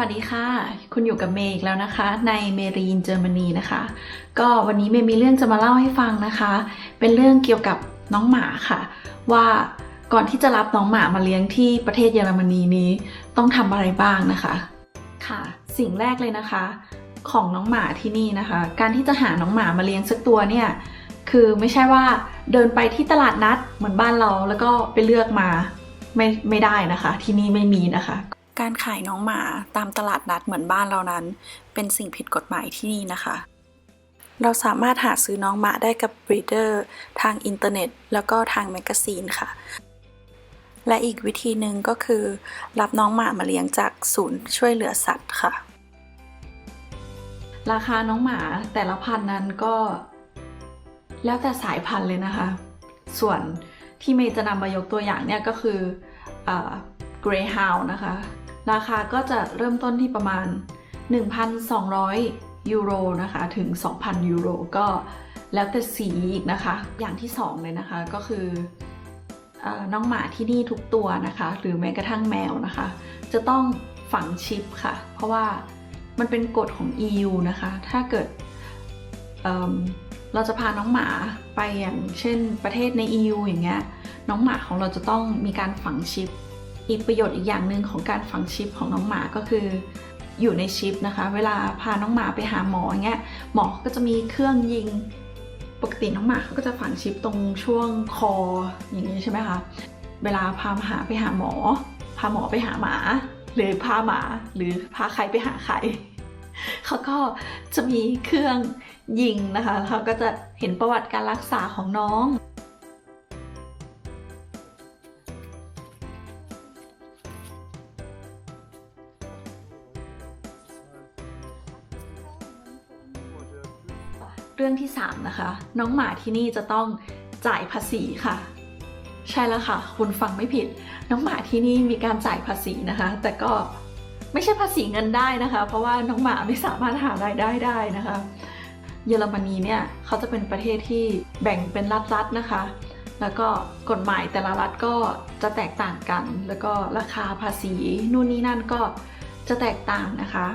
วัสดีค่ะ คุณอยู่กับเมย์อีกแล้วนะคะ ในเมรีนเยอรมนีนะคะ ก็วันนี้เมย์มีเรื่องจะมาเล่าให้ฟังนะคะ เป็นเรื่องเกี่ยวกับน้องหมาค่ะ ว่าก่อนที่จะรับน้องหมามาเลี้ยงที่ประเทศเยอรมนีนี้ต้องทำอะไรบ้างนะคะ ค่ะ สิ่งแรกเลยนะคะ ของน้องหมาที่นี่นะคะ การที่จะหาน้องหมามาเลี้ยงสักตัวเนี่ยคือไม่ใช่ว่าเดินไปที่ตลาดนัดเหมือนบ้านเราแล้วก็ไปเลือกมาไม่ไม่ได้นะคะ ที่นี่ไม่มีนะคะ การขายน้องหมาตามตลาดนัดเหมือนบ้านเรานั้น เป็นสิ่งผิดกฎหมายที่นี่นะคะ เราสามารถหาซื้อน้องหมาได้กับบรีเดอร์ทางอินเทอร์เน็ต แล้วก็ทางแมกกาซีนค่ะ และอีกวิธีหนึ่งก็คือ รับน้องหมามาเลี้ยงจากศูนย์ช่วยเหลือสัตว์ค่ะ ราคาน้องหมาแต่ละพันนั้นก็ แล้วแต่สายพันธุ์เลยนะคะ ส่วนที่เมย์จะนำมายกตัวอย่างเนี่ยก็คือเกรย์ฮาวนะคะ ราคาก็จะเริ่มต้นที่ประมาณ 1,200 ยูโรนะคะถึง 2,000 ยูโรก็แล้วแต่สีอีกนะคะ อย่างที่สองเลยนะคะก็คืออน้องหมาที่นี่ทุกตัวนะคะ หรือแม้กระทั่งแมวนะคะ จะต้องฝังชิปค่ะ เพราะว่ามันเป็นกฎของ EU นะคะ ถ้าเกิดเเราจะพาน้องหมาไปอย่างเช่นประเทศใน EU อย่างเงี้ยน้องหมาของเราจะต้องมีการฝังชิป อีกประโยชน์อีกอย่างหนึ่งของการฝังชิปของน้องหมาก็คือ อยู่ในชิปนะคะ เวลาพาน้องหมาไปหาหมออย่างเงี้ยหมอก็จะมีเครื่องยิง ปกติน้องหมาเขาก็จะฝังชิปตรงช่วงคออย่างนี้ใช่ไหมคะเวลาพาหาไปหาหมอ พาหมอไปหาหมา หรือพาหมาหรือพาใครไปหาใครเขาก็จะมีเครื่องยิงนะคะแล้วเขาก็จะเห็นประวัติการรักษาของน้อง เรื่องที่ 3 นะคะ น้องหมาที่นี่จะต้องจ่ายภาษีค่ะ ใช่แล้วค่ะ คุณฟังไม่ผิด น้องหมาที่นี่มีการจ่ายภาษีนะคะ แต่ก็ไม่ใช่ภาษีเงินได้นะคะ เพราะว่าน้องหมาไม่สามารถหารายได้ได้นะคะ เยอรมนีเนี่ยเขาจะเป็นประเทศที่แบ่งเป็นรัฐๆนะคะ แล้วก็กฎหมายแต่ละรัฐก็จะแตกต่างกัน แล้วก็ราคาภาษีนู่นนี่นั่นก็จะแตกต่างนะคะ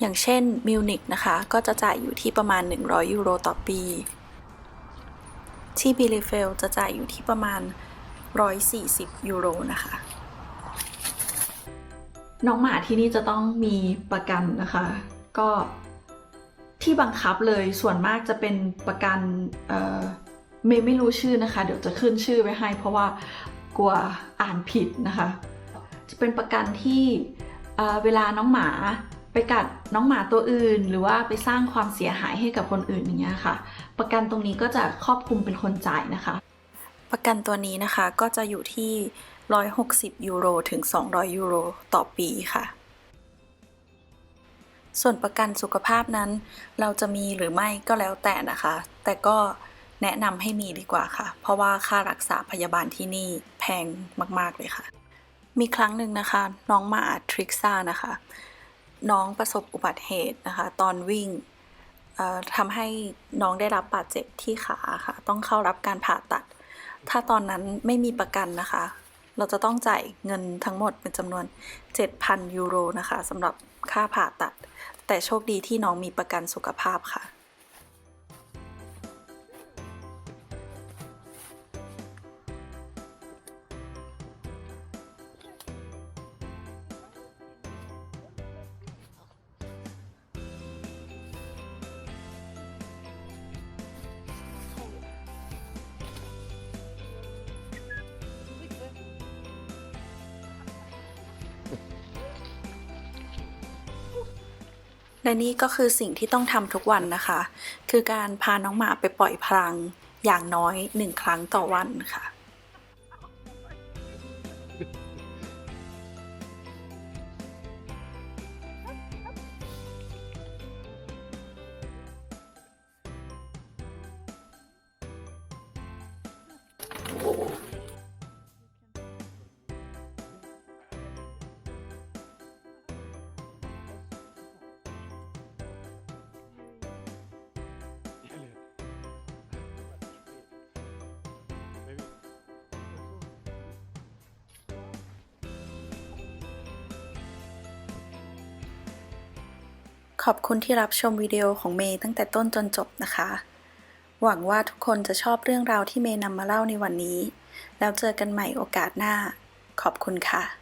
อย่างเช่นมิวนิกนะคะ ก็จะจ่ายอยู่ที่ประมาณ 100 ยูโรต่อปี ที่บิลิเฟลจะจ่ายอยู่ที่ประมาณ 140 ยูโรนะคะ น้องหมาที่นี่จะต้องมีประกันนะคะ ก็ที่บังคับเลยส่วนมากจะเป็นประกันเอ่อเมย์ไม่รู้ชื่อนะคะ เดี๋ยวจะขึ้นชื่อไว้ให้ เพราะว่ากลัวอ่านผิดนะคะ จะเป็นประกันที่เอ่อเวลาน้องหมา ไปกัดน้องหมาตัวอื่น หรือว่าไปสร้างความเสียหายให้กับคนอื่นอย่างเงี้ยค่ะ ประกันตรงนี้ก็จะครอบคลุมเป็นคนจ่ายนะคะ ประกันตัวนี้นะคะก็จะอยู่ที่ 160 ยูโรถึง 200 ยูโรต่อปีค่ะ ส่วนประกันสุขภาพนั้น เราจะมีหรือไม่ก็แล้วแต่นะคะ แต่ก็แนะนำให้มีดีกว่าค่ะ เพราะว่าค่ารักษาพยาบาลที่นี่แพงมาก ๆ เลยค่ะ มีครั้งหนึ่งนะคะ น้องหมาทริกซ่านะคะ น้องประสบอุบัติเหตุนะคะ ตอนวิ่งทำให้น้องได้รับบาดเจ็บที่ขาค่ะ ต้องเข้ารับการผ่าตัด ถ้าตอนนั้นไม่มีประกันนะคะ เราจะต้องจ่ายเงินทั้งหมดเป็นจำนวน 7,000 ยูโรนะคะสำหรับค่าผ่าตัด แต่โชคดีที่น้องมีประกันสุขภาพค่ะ และนี่ก็คือสิ่งที่ต้องทำทุกวันนะคะ คือการพาน้องหมาไปปล่อยพลังอย่างน้อยหนึ่งครั้งต่อวันค่ะ ขอบคุณที่รับชมวิดีโอของเมย์ตั้งแต่ต้นจนจบนะคะ หวังว่าทุกคนจะชอบเรื่องราวที่เมย์นำมาเล่าในวันนี้ แล้วเจอกันใหม่โอกาสหน้า ขอบคุณค่ะ